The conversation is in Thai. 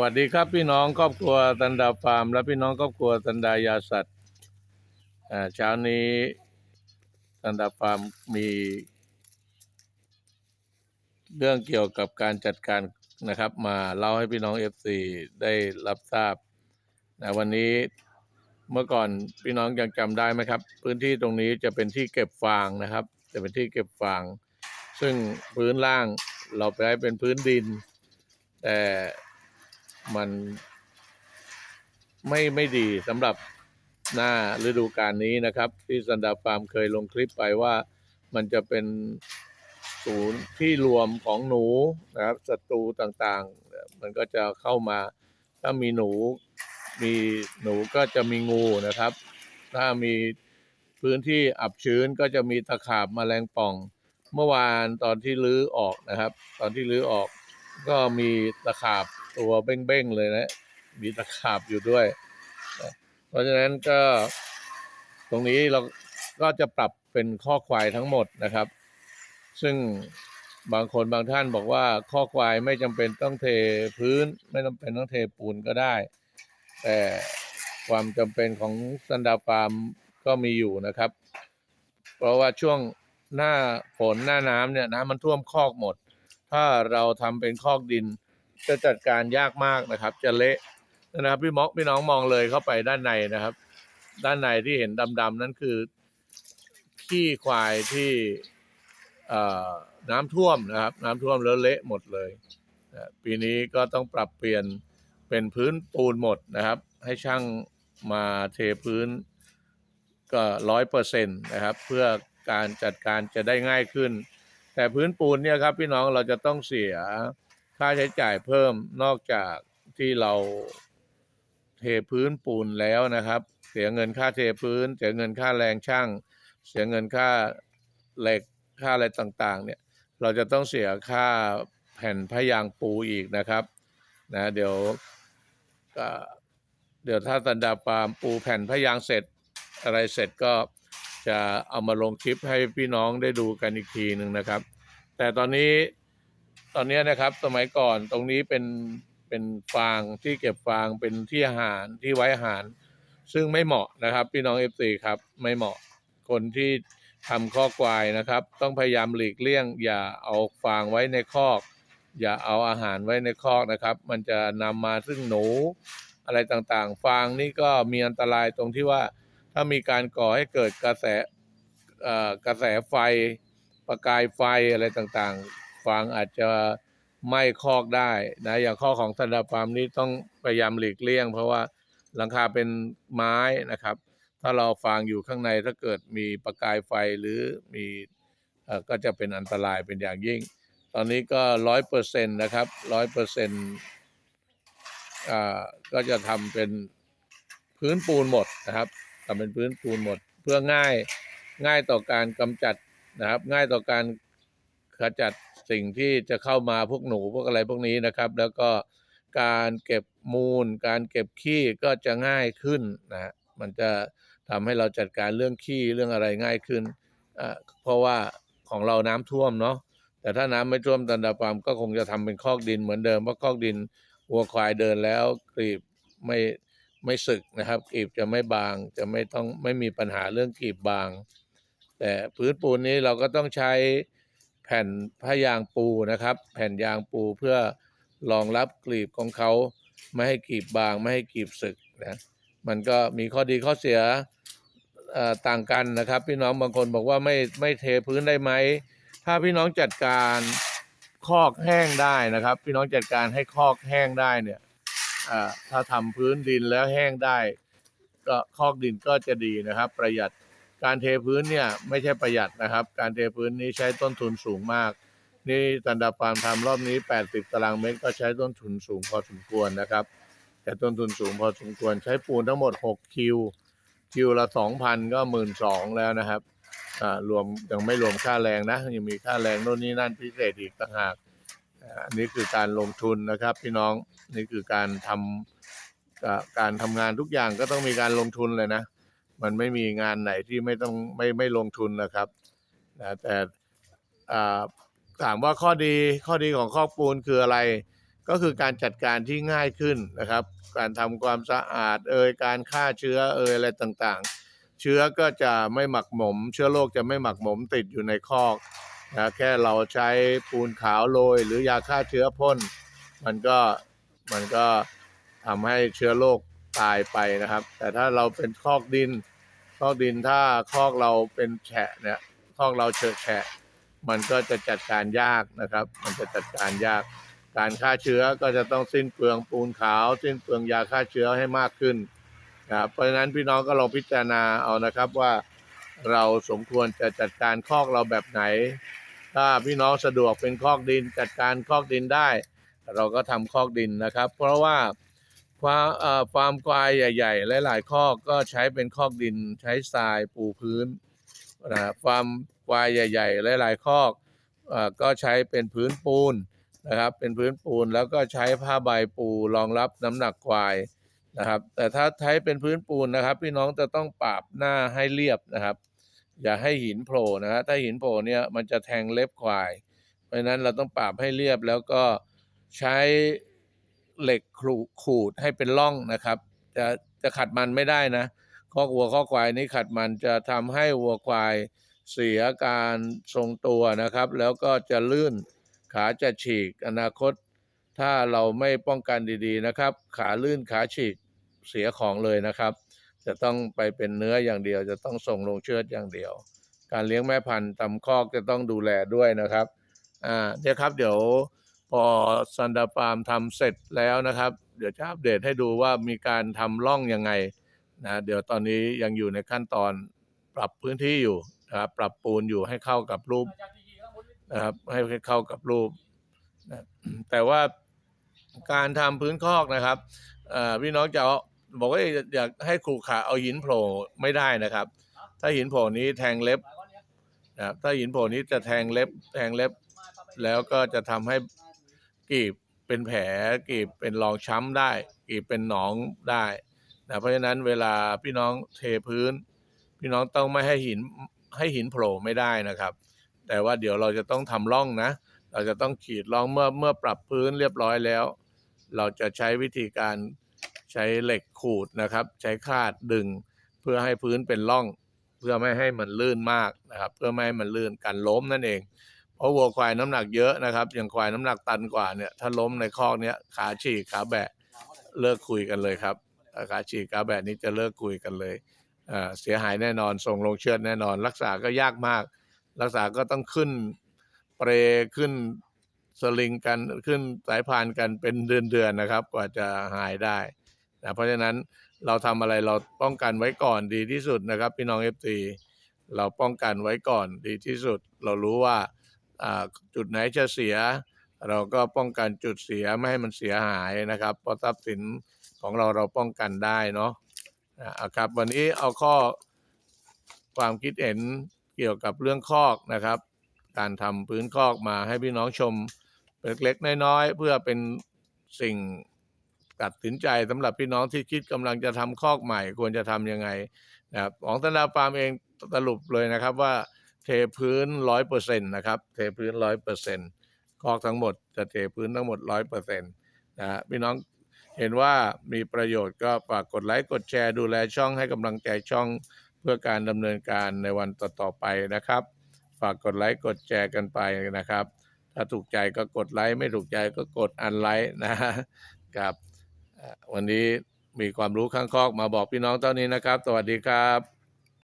วัสดีครับพี่น้องครอบครัวตันดาฟาร์ม และพี่น้องครอบครัวตันดายาสัตว์เช้านี้ตันดาฟาร์มมี เรื่องเกี่ยวกับการจัดการนะครับ มาเล่าให้พี่น้องเอฟซีได้รับทราบนะวันนี้เมื่อก่อนพี่น้องยังจำได้ไหมครับ พื้นที่ตรงนี้จะเป็นที่เก็บฟางนะครับ จะเป็นที่เก็บฟาง ซึ่งพื้นล่างเราไปให้เป็นพื้นดิน แต่ มันไม่ไม่ดีสำหรับหน้าฤดูกาลนี้นะครับ ที่สันดาฟาร์มเคยลงคลิปไปว่ามันจะเป็นศูนย์ที่รวมของหนูนะครับศัตรูต่างๆ มันก็จะเข้ามา ถ้ามีหนูมีหนูก็จะมีงูนะครับ ถ้ามีพื้นที่อับชื้นก็จะมีตะขาบแมลงป่อง เมื่อวานตอนที่ลื้อออกนะครับ ตอนที่ลื้อออกก็มีตะขาบ ตัวเบ้งๆเลยนะ มีตะขาบอยู่ด้วย เพราะฉะนั้นก็ตรงนี้เราก็จะปรับเป็นข้อควายทั้งหมดนะครับ ซึ่งบางคนบางท่านบอกว่าข้อควายไม่จำเป็นต้องเทพื้น ไม่จำเป็นต้องเทปูนก็ได้ แต่ความจำเป็นของสันดาฟาร์มก็มีอยู่นะครับ เพราะว่าช่วงหน้าฝนหน้าน้ำเนี่ยน้ำมันท่วมคอกหมด ถ้าเราทำเป็นคอกดิน จะจัดการยากมากนะครับ จะเละนะครับ พี่มอกพี่น้องมองเลยเข้าไปด้านในนะครับ ด้านในที่เห็นดำๆนั่นคือขี้ควายที่เอ่อน้ำท่วมนะครับ น้ำท่วมแล้วเละหมดเลยปีนี้ก็ต้องปรับเปลี่ยนเป็นพื้นปูนหมดนะครับ ให้ช่างมาเทพื้นก็ร้อยเปอร์เซ็นต์นะครับ เพื่อการจัดการจะได้ง่ายขึ้น แต่พื้นปูนเนี่ยครับพี่น้องเราจะต้องเสีย ค่าใช้จ่ายเพิ่มนอกจากที่เราเทพื้นปูนแล้วนะครับ เสียเงินค่าเทพื้น เสียเงินค่าแรงช่าง เสียเงินค่าเหล็กค่าอะไรต่างๆ เนี่ย เราจะต้องเสียค่าแผ่นพยางปูอีกนะครับนะเดี๋ยวเดี๋ยวถ้าตันดาปามปูแผ่นพยางเสร็จอะไรเสร็จก็จะเอามาลงคลิปให้พี่น้องได้ดูกันอีกทีหนึ่งนะครับ แต่ตอนนี้ ตอนนี้นะครับสมัยก่อนตรงนี้เป็นเป็นฟางที่เก็บฟางเป็นที่อาหารที่ไว้อาหาร ซึ่งไม่เหมาะนะครับ พี่น้องเอฟซีครับไม่เหมาะคนที่ทำข้อกวายนะครับ ต้องพยายามหลีกเลี่ยง อย่าเอาฟางไว้ในคอก อย่าเอาอาหารไว้ในคอกนะครับ มันจะนำมาซึ่งหนูอะไรต่างๆ ฟางนี่ก็มีอันตรายตรงที่ว่าถ้ามีการก่อให้เกิดกระแสกระแสไฟประกายไฟอะไรต่างๆ ฟางอาจจะไหม้คอกได้นะอย่างข้อของสันดาฟามนี้ต้องพยายามหลีกเลี่ยง เพราะว่าหลังคาเป็นไม้นะครับ ถ้าเราฟางอยู่ข้างในถ้าเกิดมีประกายไฟหรือมีก็จะเป็นอันตรายเป็นอย่างยิ่ง ตอนนี้ก็ร้อยเปอร์เซ็นต์นะครับร้อยเปอร์เซ็นต์อ่าก็จะทำเป็นพื้นปูนหมดนะครับทำเป็นพื้นปูนหมด เพื่อง่ายง่ายต่อการกำจัดนะครับ ง่ายต่อการขจัด สิ่งที่จะเข้ามาพวกหนูพวกอะไรพวกนี้นะครับ แล้วก็การเก็บมูล การเก็บขี้ก็จะง่ายขึ้นนะมันจะทำให้เราจัดการเรื่องขี้เรื่องอะไรง่ายขึ้นเพราะว่าของเราน้ำท่วมเนาะแต่ถ้าน้ำไม่ท่วมตันดาปามก็คงจะทำเป็นคอกดินเหมือนเดิมเพราะคอกดินวัวควายเดินแล้วกรีบไม่ไม่สึกนะครับกรีบจะไม่บางจะไม่ต้องไม่มีปัญหาเรื่องกรีบบาง แต่พื้นปูนนี้เราก็ต้องใช้ แผ่นผ้ายางปูนะครับ แผ่นยางปูเพื่อรองรับกรีบของเขาไม่ให้กรีบบางไม่ให้กรีบสึกนะมันก็มีข้อดีข้อเสียต่างกันนะครับ พี่น้องบางคนบอกว่าไม่ไม่เทพื้นได้ไหมถ้าพี่น้องจัดการคอกแห้งได้นะครับ พี่น้องจัดการให้คอกแห้งได้เนี่ยถ้าทำพื้นดินแล้วแห้งได้ ก็คอกดินก็จะดีนะครับ ประหยัด การเทพื้นเนี่ยไม่ใช่ประหยัดนะครับ การเทพื้นนี้ใช้ต้นทุนสูงมาก นี่ตันดาฟาร์มทำรอบนี้ 80 ตารางเมตรก็ใช้ต้นทุนสูงพอสมควรนะครับแต่ต้นทุนสูงพอสมควรใช้ปูนทั้งหมด 6 คิว คิวละ 2,000 ก็ 12,000แล้วนะครับอ่ารวมยังไม่รวมค่าแรงนะ ยังมีค่าแรงโน่นนี่นั่นพิเศษอีกต่างหากอันนี้คือการลงทุนนะครับ พี่น้องนี่คือการทำการทำงานทุกอย่างก็ต้องมีการลงทุนเลยนะ มันไม่มีงานไหนที่ไม่ต้องไม่ไม่ลงทุนนะครับนะแต่ถามว่าข้อดีข้อดีของคอกปูนคืออะไร ก็คือการจัดการที่ง่ายขึ้นนะครับ การทำความสะอาดเอ่ยการฆ่าเชื้อเอ่ยอะไรต่างๆ เชื้อก็จะไม่หมักหมม เชื้อโรคจะไม่หมักหมมติดอยู่ในคอกนะแค่เราใช้ปูนขาวโรยหรือยาฆ่าเชื้อพ่นมันก็มันก็ทำให้เชื้อโรคตายไปนะครับ แต่ถ้าเราเป็นคอกดิน อกดินถ้าคอกเราเป็นแฉะเนี่ยคอกเราเฉอะแฉะ มันก็จะจัดการยากนะครับ มันจะจัดการยาก การฆ่าเชื้อก็จะต้องสิ้นเปลืองปูนขาว สิ้นเปลืองยาฆ่าเชื้อให้มากขึ้นนะเพราะฉะนั้นพี่น้องก็ลองพิจารณาเอานะครับว่าเราสมควรจะจัดการคอกเราแบบไหน ถ้าพี่น้องสะดวกเป็นคอกดินจัดการคอกดินได้ เราก็ทำคอกดินนะครับ เพราะว่า ความเอ่อฟาร์มควายใหญ่ ๆ หลายๆคอกก็ใช้เป็นคอกดินใช้ทรายปูพื้นนะฟาร์มควายใหญ่ ๆ หลายๆคอกเอ่อก็ใช้เป็นพื้นปูนนะครับ เป็นพื้นปูนแล้วก็ใช้ผ้าใบปูรองรับน้ำหนักควายนะครับ แต่ถ้าใช้เป็นพื้นปูนนะครับ พี่น้องจะต้องปราบหน้าให้เรียบนะครับ อย่าให้หินโผล่นะฮะถ้าหินโผล่เนี่ยมันจะแทงเล็บควาย เพราะฉะนั้นเราต้องปราบให้เรียบแล้วก็ใช้ เหล็กขูขูดให้เป็นร่องนะครับ จะจะขัดมันไม่ได้นะข้อวัวข้อควายนี้ขัดมันจะทำให้วัวควายเสียการทรงตัวนะครับ แล้วก็จะลื่นขาจะฉีกอนาคต ถ้าเราไม่ป้องกันดีๆนะครับ ขาลื่นขาฉีกเสียของเลยนะครับ จะต้องไปเป็นเนื้ออย่างเดียว จะต้องส่งลงเชือดอย่างเดียว การเลี้ยงแม่พันธุ์ทำคอกจะต้องดูแลด้วยนะครับอ่าเนี่ยครับเดี๋ยว พอซันดาฟาร์มทำเสร็จแล้วนะครับ เดี๋ยวจะอัปเดตให้ดูว่ามีการทำร่องยังไงนะเดี๋ยวตอนนี้ยังอยู่ในขั้นตอนปรับพื้นที่อยู่นะครับปรับปูนอยู่ให้เข้ากับรูปนะครับให้เข้ากับรูปนะแต่ว่าการทำพื้นคอกนะครับอ่อพี่น้องจะบอกว่าอยากให้ครูขาเอาหินโผล่ไม่ได้นะครับ ถ้าหินโผล่นี้แทงเล็บนะครับถ้าหินโผล่นี้จะแทงเล็บ แทงเล็บ แล้วก็จะทำให้ กีบเป็นแผลกีบเป็นรองช้ำได้กีบเป็นหนองได้นะเพราะฉะนั้นเวลาพี่น้องเทพื้น พี่น้องต้องไม่ให้หินให้หินโผล่ไม่ได้นะครับ แต่ว่าเดี๋ยวเราจะต้องทำร่องนะ เราจะต้องขีดร่องเมื่อเมื่อปรับพื้นเรียบร้อยแล้ว เราจะใช้วิธีการใช้เหล็กขูดนะครับ ใช้คาดดึงเพื่อให้พื้นเป็นร่อง เพื่อไม่ให้มันลื่นมากนะครับ เพื่อไม่ให้มันลื่นกันล้มนั่นเอง เพราะวัวควายน้ำหนักเยอะนะครับ อย่างควายน้ำหนักตันกว่าเนี่ยถ้าล้มในคอกเนี้ยขาฉีกขาแบะเลิกคุยกันเลยครับขาฉีกขาแบะนี้จะเลิกคุยกันเลยเสียหายแน่นอนส่งลงเชือดแน่นอน รักษาก็ยากมาก รักษาก็ต้องขึ้นเปรขึ้นสลิงกันขึ้นสายพานกันเป็นเดือนๆนะครับ กว่าจะหายได้นะเพราะฉะนั้นเราทำอะไรเราป้องกันไว้ก่อนดีที่สุดนะครับ พี่น้องเอฟซีเราป้องกันไว้ก่อนดีที่สุด เรารู้ว่า จุดไหนจะเสีย เราก็ป้องกันจุดเสียไม่ให้มันเสียหายนะครับเพราะทรัพย์สินของเราเราป้องกันได้เนาะอ่าเอาครับ วันนี้เอาข้อความคิดเห็นเกี่ยวกับเรื่องคอกนะครับ การทำพื้นคอกมาให้พี่น้องชมเล็กๆน้อยๆเพื่อเป็นสิ่งตัดสินใจสำหรับพี่น้องที่คิดกำลังจะทำคอกใหม่ ควรจะทำยังไงนะครับของธนาฟาร์มเองสรุปเลยนะครับว่า เทพื้นร้อยเปอร์เซ็นต์นะครับ เทพื้นร้อยเปอร์เซ็นต์คอกทั้งหมดจะเทพื้นทั้งหมดร้อยเปอร์เซ็นต์นะฮะพี่น้องเห็นว่ามีประโยชน์ก็ฝากกดไลค์กดแชร์ดูแลช่องให้กำลังใจช่องเพื่อการดำเนินการในวันต่อๆไปนะครับ ฝากกดไลค์กดแชร์กันไปนะครับ ถ้าถูกใจก็กดไลค์ไม่ถูกใจก็กดอันไลค์นะฮะครับวันนี้มีความรู้ข้างคอกมาบอกพี่น้องเท่านี้นะครับ สวัสดีครับ